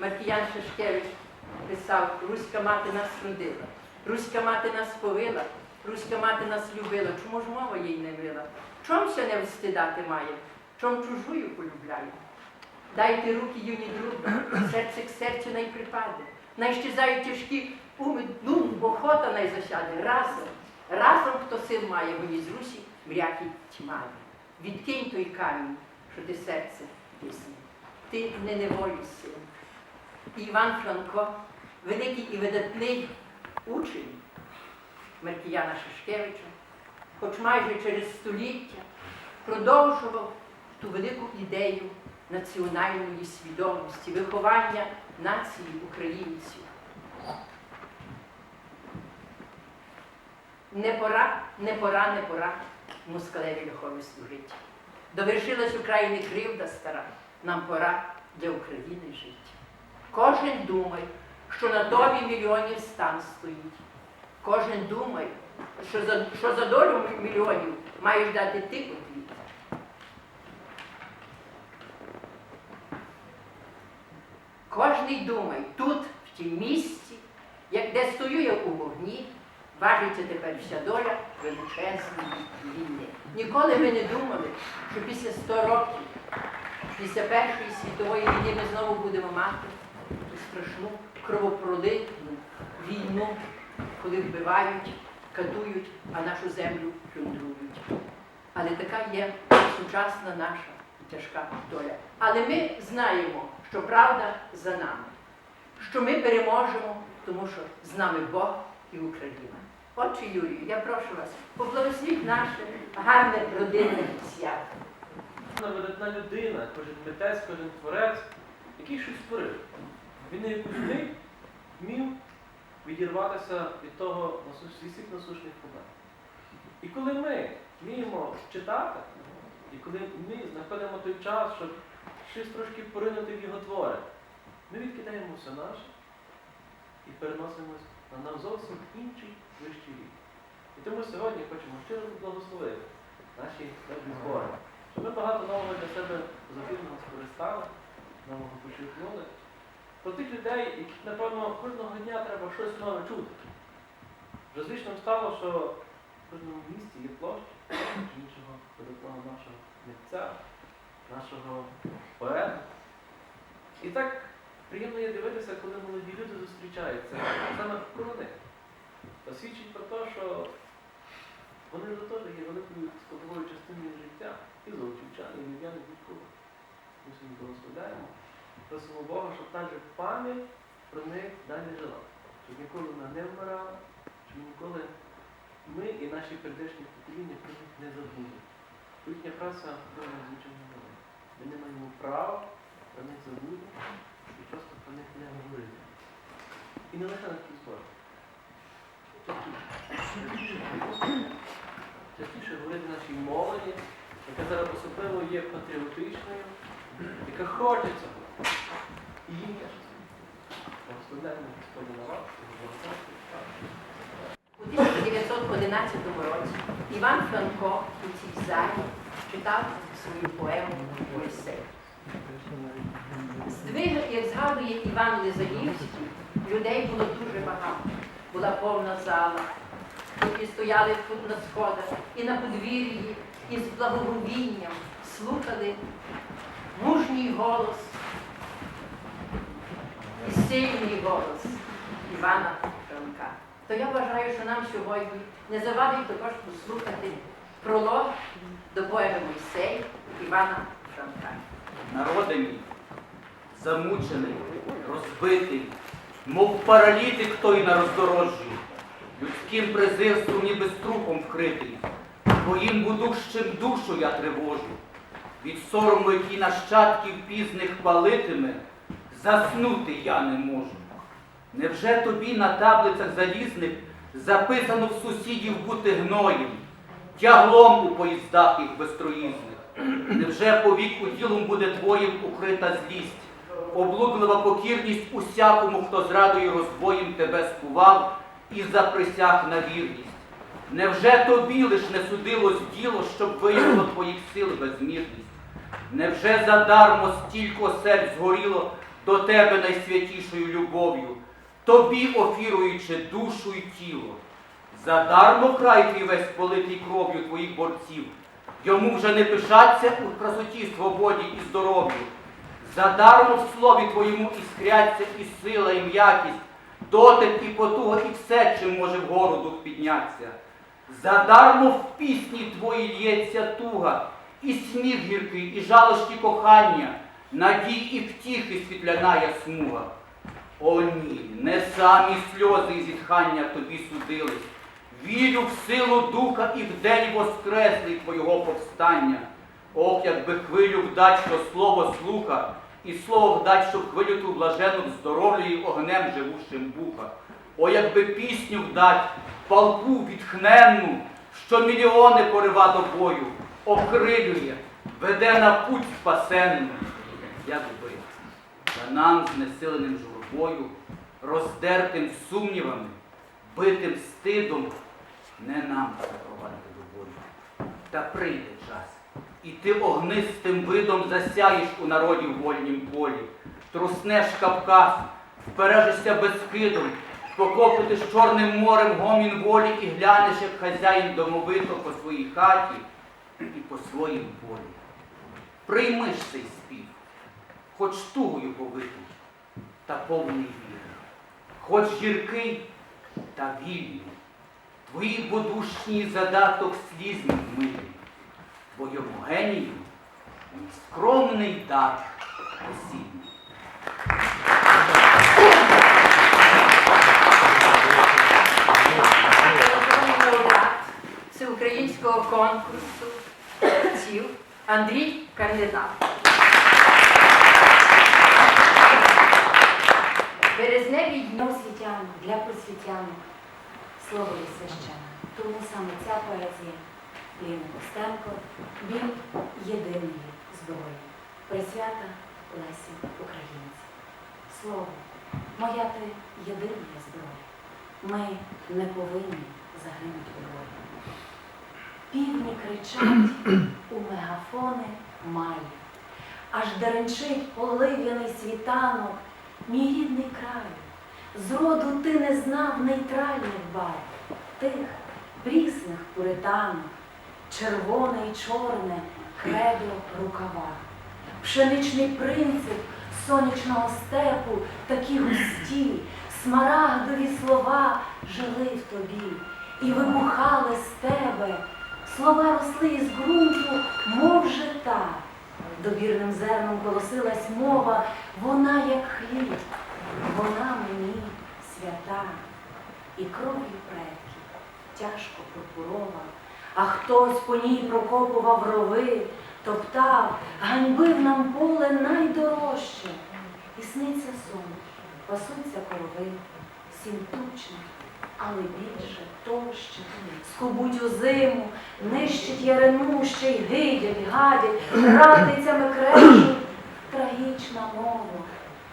Маркіян Шишкевич писав, Руська мати нас родила, Руська мати нас повила, Руська мати нас любила. Чому ж мова їй не мила? Чом ся не встидати має? Чом чужую полюбляє? Дайте руки юні друга, серце к серцю най припаде. Найщезають тяжкі уми, ну, бо хота най засяде. Разом, разом, хто сил має, мені з Русі мряки тьмає. Відкинь той камінь, що ти серце тисне. Ти не неволі син. Іван Франко, великий і видатний учень Маркіяна Шишкевича, хоч майже через століття продовжував ту велику ідею національної свідомості, виховання нації українців. Не пора, не пора, не пора москалеві льохові служить. Довершилась України кривда стара, нам пора для України жити. Кожен думає, що на тобі мільйонів стан стоїть. Кожен думає, що за, що за долю мільйонів маєш дати ти отвіт. Кожний думає, тут, в тім місці, як де стою я у вогні, важиться тепер вся доля величезної війни. Ніколи ми не думали, що після 100 років, після Першої світової війни ми знову будемо мати страшну кровопролитну війну, коли вбивають, катують, а нашу землю плюндрують. Але така є сучасна наша тяжка доля. Але ми знаємо, що правда за нами, що ми переможемо, тому що з нами Бог і Україна. Отче Юрію, я прошу вас, поблагословіть наше гарне родинне свято. Видатна людина, кожен митець, кожен творець, який щось створив. Він на якусь вмів відірватися від того всіх насущних проблем. І коли ми вміємо читати, і коли ми знаходимо той час, щоб щось трошки поринути в його твори, ми відкидаємо все наше і переносимось на нам зовсім інший вищий рік. І тому сьогодні хочемо щиро благословити наші збори. Щоб ми багато нового для себе завірного скористали, нового почерпнули. Про тих людей, яких, напевно, кожного дня треба щось нове чути. Вже звичним стало, що в кожному місті є площа іншого видатного нашого митця, нашого поета. І так приємно є дивитися, коли молоді люди зустрічаються саме коло них. Свідчить про те, що вони вже теж є великою складовою частиною життя і золочівчани, і львів'яни будь-кого. Ми сьогодні благословляємо. Просимо Бога, щоб та же пам'ять про них далі жила. Щоб ніколи вона не вмирала, щоб ніколи ми і наші прийдешні покоління про них не забули. Їхня праця була надзвичайно мала. Ми не маємо права про них забути і просто про них не говорити. І не лише на такій зборі. Частіше говорити нашій молоді, яка зараз особливо є патріотичною, яка хоче цього. І їм є щось. Благословляємо Господи на вас, і благословляємо. У 1911 році Іван Франко у цій залі читав свою поему Моїсей. Здвиг, як згадує Іван Лизаївський, людей було дуже багато. Була повна зала, які стояли тут на сходах і на подвір'ї, і з благоговінням слухали мужній голос сильний голос Івана Франка. То я вважаю, що нам сьогодні не завадить також послухати пролог до поеми Мойсей Івана Франка. Народи мій, замучений, розбитий, мов паралітик той на роздорожжі, людським презирством ніби струхом вкритий, твоїм будущим душу я тривожу, від сорому, який нащадків пізних палитиме, заснути я не можу. Невже тобі на таблицях залізних записано в сусідів бути гноєм, тяглом у поїздах їх безтроїзних? Невже по віку ділом буде твоїм укрита злість, облудлива покірність усякому, хто зрадою розбоєм тебе скував і заприсяг на вірність? Невже тобі лиш не судилось діло, щоб виявило твоїх сил безмірність? Невже задармо стільки осель згоріло, до тебе найсвятішою любов'ю, тобі офіруючи душу і тіло. Задармо край твій весь политий кров'ю твоїх борців, йому вже не пишаться у красоті, свободі і здоров'ю. Задармо в слові твоєму іскряться і сила, і м'якість, дотик і потуга, і все, чим може вгору дух піднятися. Задармо в пісні твої лється туга, і сміх гіркий, і жалощі кохання, надій і втіхи світляна смуга. О ні, не самі сльози і зітхання тобі судились. Вірю в силу духа і в день воскреслий твого повстання. Ох, якби хвилю вдать, що слово слуха, і слово вдать, що хвилю ту блажену здоровлює огнем живущим буха. О, якби пісню вдать, палку відхненну, що мільйони порива до бою, окрилює, веде на путь спасенну. Якби, та нам знесиленим журбою, роздертим сумнівами, битим стидом, не нам запровадити до бою. Та прийде час, і ти огнистим видом засяєш у народі в вольнім полі, труснеш Кавказ, впережешся безкидом, покопитиш чорним морем гомін волі і глянеш, як хазяїн домовито по своїй хаті і по своїм полі. Приймиш цей спів, хоч тугою повитий, та повний віри, хоч гіркий та вільний. Твої подушні задаток сліз вмилий, твоєму генію мій скромний дар осінній. всеукраїнського конкурсу Андрій Кандидат. Березневі дні Просвітян, для просвітянок слово є священне. Тому саме ця поезія Ліни Костенко біль єдиної зброї. Присвята Лесі Українці. Слово, моя ти єдина зброя. Ми не повинні загинути у бою. Півні кричать у мегафони май, аж деренчить полив'яний світанок, мій рідний край. Зроду ти не знав нейтральних барв, тих прісних пуританок, червоне й чорне кредо рукава, пшеничний принцип сонячного степу, такі густі, смарагдові слова жили в тобі і вибухали з тебе. Слова росли із ґрунту, мов жита. Добірним зерном колосилась мова, вона як хліб, вона мені свята, і кров'ю предків тяжко пурпурова, а хтось по ній прокопував рови, топтав, ганьбив нам поле найдорожче. І сниться сон, пасуться корови, сім тучних, але більше, товще, скубуть у зиму, нищить ярину, ще й гидять, гадять, ратицями крешуть. Трагічна мова,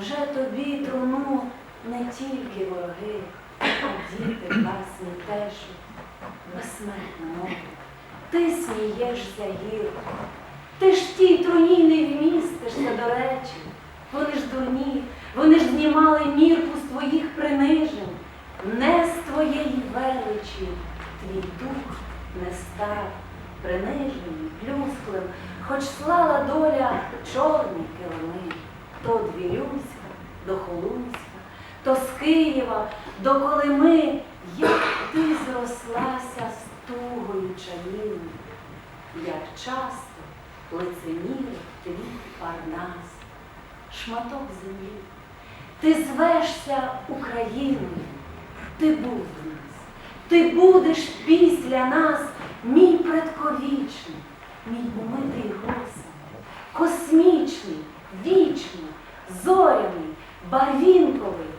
вже тобі труну не тільки вороги, а діти власні тешуть. Безсмертна мова, ти смієшся гірко, ти ж тій труні не вмістишся, до речі. Вони ж дурні, вони ж знімали мірку з твоїх принижень, не з твоєї величі твій дух не став приниженим, плюсклим, хоч слала доля чорні килими, то Двірюська, до Холуська, то з Києва, до Колими, як ти зрослася з тугою чаїною, як часто лицемірив твій парнас, шматок землі. Ти звешся Україною, ти був до нас, ти будеш після нас, мій предковічний, мій умитий гусем, космічний, вічний, зоряний, барвінковий,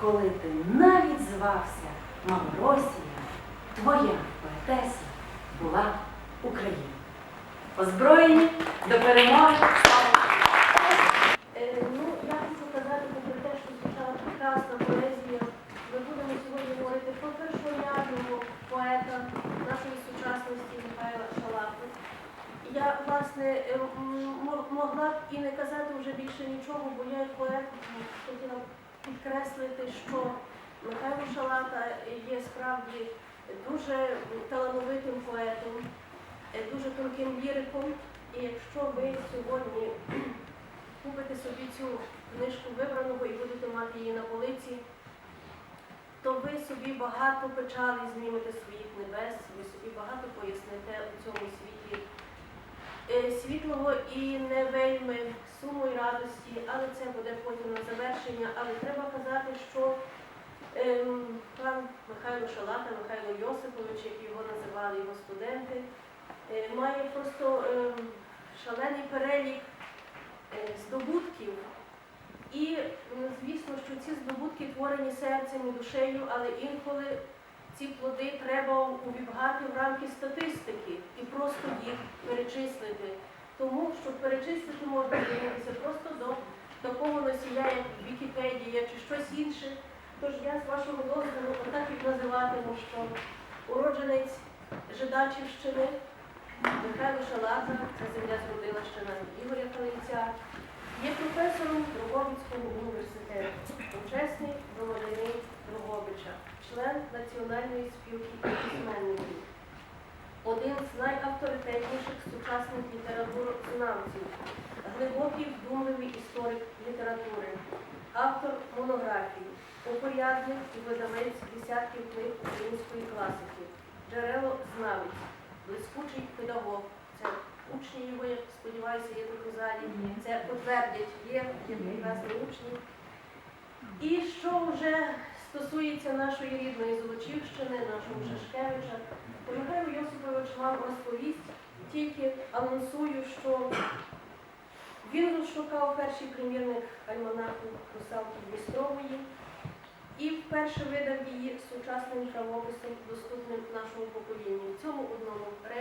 коли ти навіть звався Малоросія, твоя поетеса була Україна. Озброєні до перемоги. Е, Ну, я хочу сказати про те, що звучала прекрасна поезія. Ми будемо сьогодні говорити про першорядного поета нашої сучасності Михайла Шалапи. Я, власне, е, могла б і не казати. вже більше нічого, бо я як поет хотіла підкреслити, що Михайло Шалата є справді дуже талановитим поетом, е, дуже тонким ліриком. І якщо ви сьогодні купите собі цю книжку вибраного і будете мати її на полиці, то ви собі багато печалі знімете своїх небес, ви собі багато поясните у цьому світі е, світлого і не вельми суму і радості, але це буде потім на завершення. Але треба казати, що ем, пан Михайло Шалата, Михайло Йосипович, як його називали його студенти, е, має просто ем, шалений перелік е, здобутків. І звісно, що ці здобутки творені серцем і душею, але інколи ці плоди треба увібгати в рамки статистики і просто їх перечислити. Тому, щоб перечислити, можна звернутися просто до такого носія, як Вікіпедія чи щось інше. Тож я з вашого дозволу отак і називатиму, що уродженець Жидачівщини Михайло Шалата, ця земля зродила ще на Ігоря Калинця, є професором Дрогобицького університету, почесний громадянин Дрогобича, член Національної спілки письменників, один з найавторитетніших сучасних літературознавців, глибокий вдумливий історик літератури, автор монографії, упорядник і видавець десятків книг української класики, джерело знавець, блискучий педагог. Учні його, я сподіваюся, є тут у залі. Це потвердять, є, є прекрасні учні. І що вже стосується нашої рідної Золочівщини, нашого Шашкевича, то Михайло Йосипович вам розповість, тільки анонсую, що він розшукав перший примірник альманаху Русалки Дністрової і вперше видав її сучасним правописом, доступним нашому поколінню. Цьому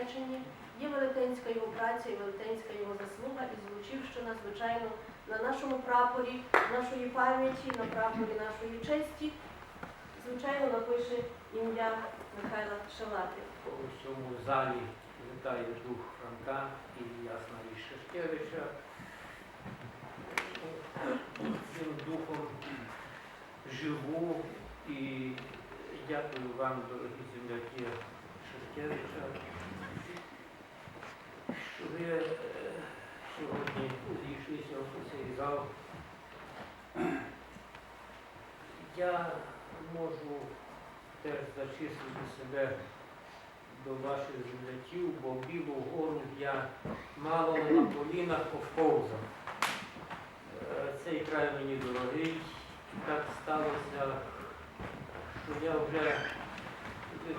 одному є велетенська його праця і велетенська його заслуга, і Золочівщина, звичайно, на нашому прапорі, нашої пам'яті, на прапорі нашої честі, звичайно, напише ім'я Михайла Шалати. у цьому залі вітаю дух Франка і Ясна Річ Шашкевича. Цим духом живу і дякую вам, дорогі земляки Шашкевича, що ви е, сьогодні зійшлися в цей зал. Я можу теж зачислити себе до ваших земляків, бо Білу гору я мало на колінах повповзав. Е, Цей край мені дорогий. Так сталося, що я вже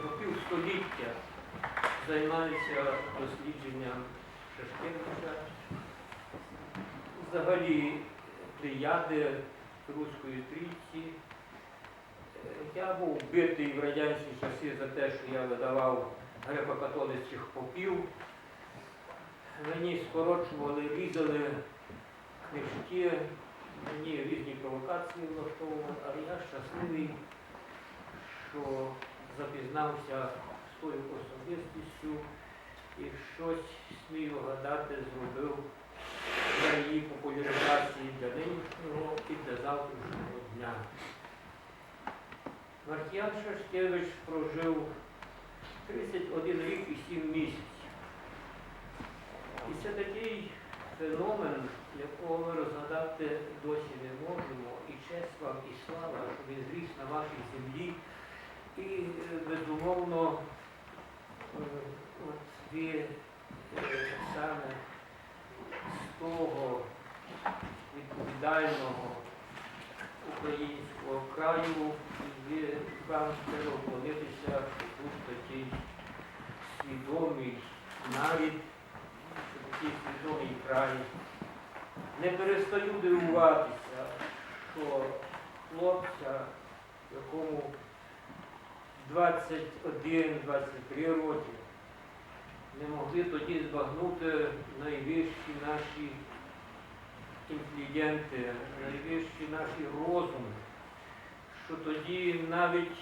по півстоліття займаюся дослідженням Шашкевича. Взагалі плеяди Руської трійці. Я був битий в радянські часи за те, що я видавав греко-католицьких попів. Мені скорочували, різали книжки, мені різні провокації влаштовували, але я щасливий, що запізнався з тою особистістю і щось, смію гадати, зробив для її популяризації для нинішнього і для завтрашнього дня. Мартіян Шашкевич прожив 31 рік і 7 місяців. І це такий феномен, якого ми розгадати досі не можемо. І честь вам, і слава, що він зріс на вашій землі. І, е, безумовно, е, от е, саме з того відповідального українського краю, і вам треба що тут такий свідомий що такий свідомий край. Не перестаю дивуватися, що хлопця, якому 21-23 роки, не могли тоді збагнути найвищі наші інтелігенти, найвищі наші розуми, що тоді навіть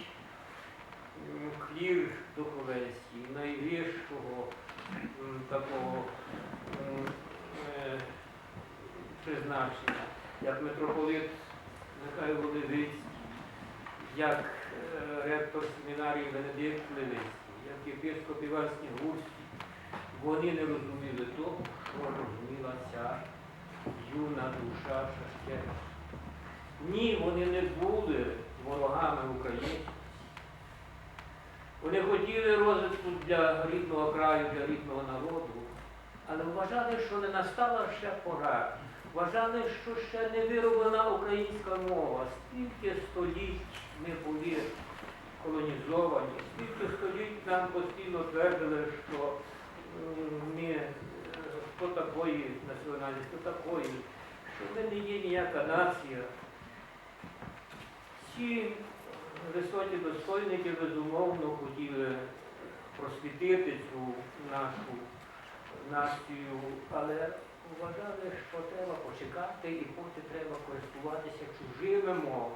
клір духовенський, найвищого такого е, призначення, як митрополит Михайло Левицький, як е, ректор семінарії Венедикт Левицький, як єпископ Іван Снігурський, вони не розуміли того, що розуміла ця юна душа Шашкевича. Ні, вони не були ворогами українців. Вони хотіли розвитку для рідного краю, для рідного народу, але вважали, що не настала ще пора. Вважали, що ще не вироблена українська мова. Скільки століть ми були колонізовані, скільки століть нам постійно твердили, що м, ми е, хто такої національності, хто такої, що ми не є ніяка нація. Ці високі достойники безумовно хотіли просвітити цю нашу націю, але вважали, що треба почекати і потім треба користуватися чужими мовами.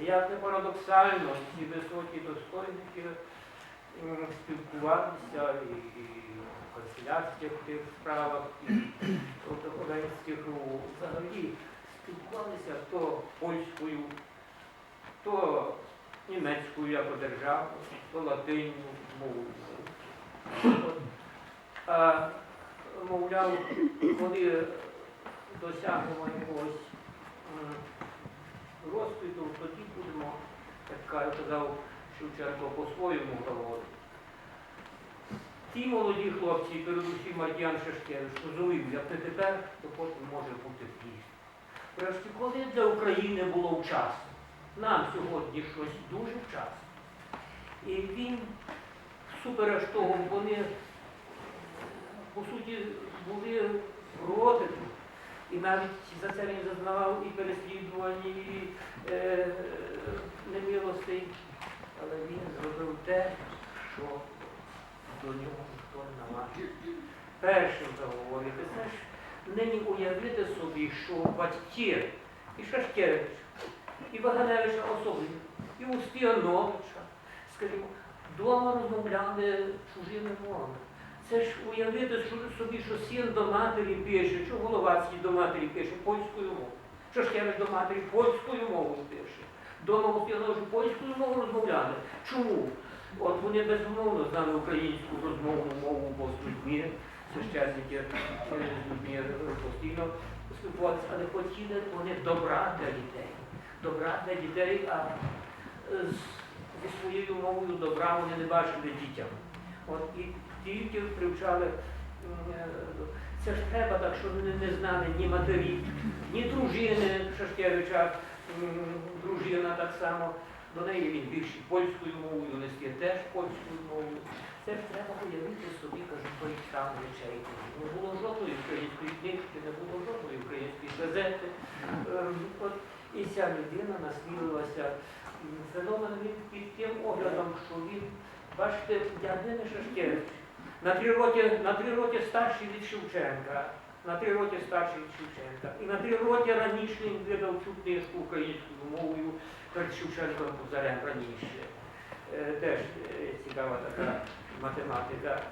Як не парадоксально, ці високі достойники спілкувалися і, і в канцелярських тих справах, і протоколенських, ну, взагалі спілкувалися то польською, то німецькою як державну, то латинню мовою. А, мовляв, коли досягнемо якогось розквіту, тоді будемо, як казав Шевченко, по-своєму говорити. Ті молоді хлопці, передусім Мартіян Шашкевич, розумів, як не тепер, то потім може бути пізно. Врешті, коли для України було вчасно, нам сьогодні щось дуже вчасно. І він, всупереч того, вони, по суті, були проти. І навіть за це він зазнавав і переслідувань, і е, немилостей. Але він зробив те, що до нього ніхто не наважив. Першим заговорити, це ж нині уявити собі, що батьки і Шашкевич, і Ваганевича особливо, і Устіановича, скажімо, вдома розмовляли чужими мовами. Це ж уявити собі, що син до матері пише, що Головацький до матері пише польською мовою, Шашкевич до матері польською мовою пише. Дома Устіановичу польською мовою розмовляли. Чому? От вони безумовно знали українську розмовну мову, з людьми, священники е, з людьми е, постійно спілкувалися, але хотіли вони добра для дітей. Добра для дітей, а е, зі своєю мовою добра вони не бачили дітям. От і тільки привчали. е, Це ж треба так, що вони не знали ні матері, ні дружини Шашкевича, дружина так само. До неї він більше польською мовою, листи теж польською мовою. Це ж треба уявити собі, кажу, той стан речей. Не було жодної української книжки, не було жодної української газети. Ем, От, і ця людина насмілилася. Феномен він під тим оглядом, що він, бачите, Ягнини Шашкевич, на три роки, на три роки старший від Шевченка, на три роки старший Шевченка. І на три роки раніше він видав цю книжку українською мовою перед Шевченком Кобзарем раніше. Е, Теж е, цікава така математика.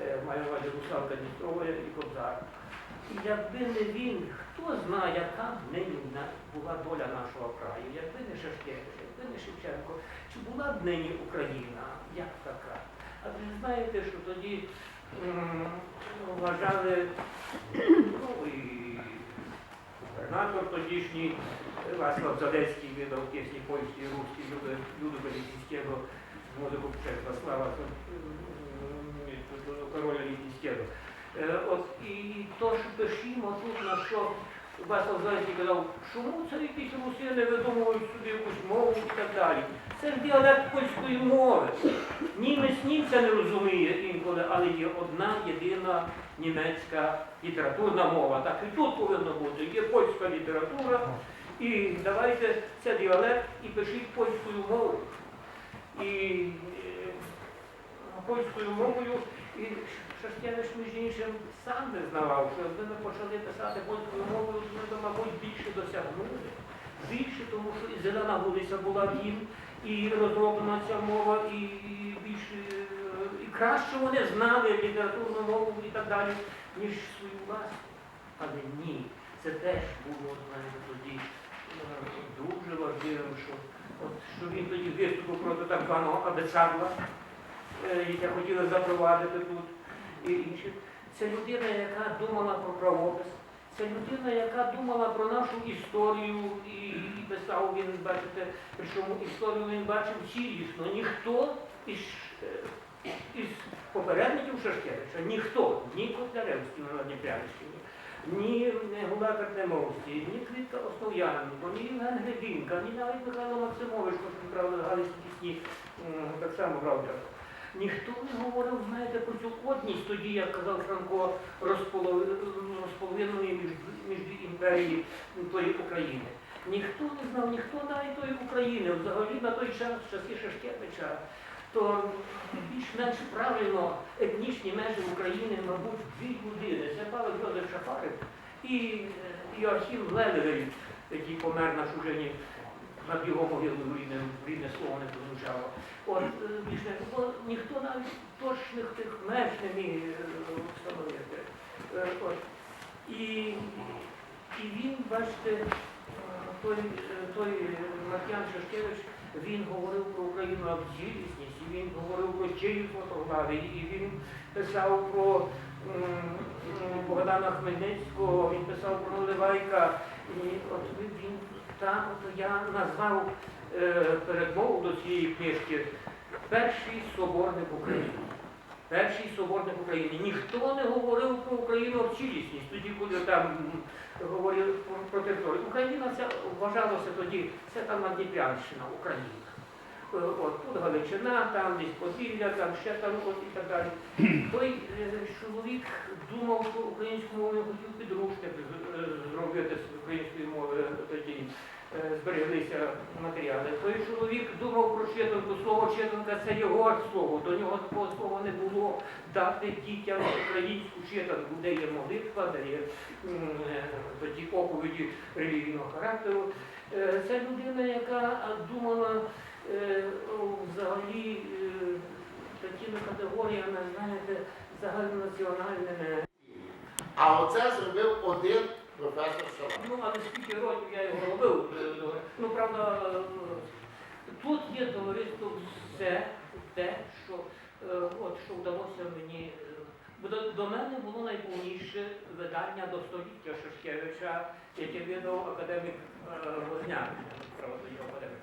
Е, Маю увазі Русалка Дністрова і Кобзар. Якби не він, хто знає, яка б нині була доля нашого краю, якби не Шашкевич, якби не Шевченко, чи була б нині Україна як така? А ви знаєте, що тоді м, вважали, ну і губернатор тодішній Вацлав Задецький видав пісні польські, русські, люди, люди Літінського, музику Чехослава, короля Літінського. Е, От і то, що пишімо тут, на що Вацлав Задецький казав, чому це якісь русини видумують собі якусь мову і так далі. Це ж діалект польської мови. Німець німця не розуміє інколи, але є одна єдина німецька літературна мова. Так і тут повинно бути. Є польська література, і давайте це діалект і пишіть польською мовою. І е, польською мовою, і Шашкевич, між іншим, сам визнавав, що якби ми почали писати польською мовою, ми б, мабуть, більше досягнули. Більше, тому що і зелена вулиця була їм, і розроблена ця мова, і більше, і краще вони знали літературну мову і так далі, ніж свою власну. Але ні, Це теж було, знаєте, тоді е, дуже важливим, що, от, що він тоді виступив проти так званого абецадла, е, яке хотіли запровадити тут і інші. Це людина, яка думала про правопис, це людина, яка думала про нашу історію і, і писав він, бачите, причому історію він бачив цілісно. Ніхто із, е, із попередників Шашкевича, ніхто, ні Котляревський на Дніпрянщині, ні Гула Картемовський, ні Квітка Основ'яненко, ні Євген Гребінка, ні навіть Михайло Максимович, хоч правда, галицькі пісні так само брав джаз. Ніхто не говорив, знаєте, про цю одність тоді, як казав Франко, розполови- між, між імперії тої України. Ніхто не знав, ніхто навіть тої України, взагалі на той час, часи Шашкевича, то більш-менш правильно етнічні межі України, мабуть, дві людини. Це Павел Йозеф Шафарик і е, Йоахім Лелевий, який помер на чужині над його могилою рідне, слово не прозвучало. От е, більше ніхто навіть точних тих меж не міг е, встановити. Е, От. І, і він, бачите, той, той Маркіян Шашкевич, він говорив про Україну як цілісність, і він говорив про чиї фотографії, і він писав про Богдана Хмельницького, він писав про Наливайка. І от він от я назвав е, передмову до цієї книжки Перший соборник України. Перший соборник України. Ніхто не говорив про Україну в цілісність, тоді, коли там говорили про, про територію. Україна це вважалося тоді, це там Надніпрянщина, Україна. Е, От тут Галичина, там десь Поділля, там ще там от і так далі. Той е, чоловік думав про українську мову, хотів підручник е, зробити з української мови тоді. Е, Збереглися матеріали. Той чоловік думав про читанку, слово читанка це його слово. До нього такого слова не було дати дітям українську читанку, де є молитва, де є е, тоді оповіді релігійного характеру. Це людина, яка думала е, взагалі такими категоріями, знаєте, загальнонаціональними. А оце зробив один професор Шалаш. Ну, але скільки років я його робив. е, Ну, правда, тут є товариство все те, що, е, от, що вдалося мені. е, до, до мене було найповніше видання до століття Шашкевича, яке видав академік Возняк, правда, його академік.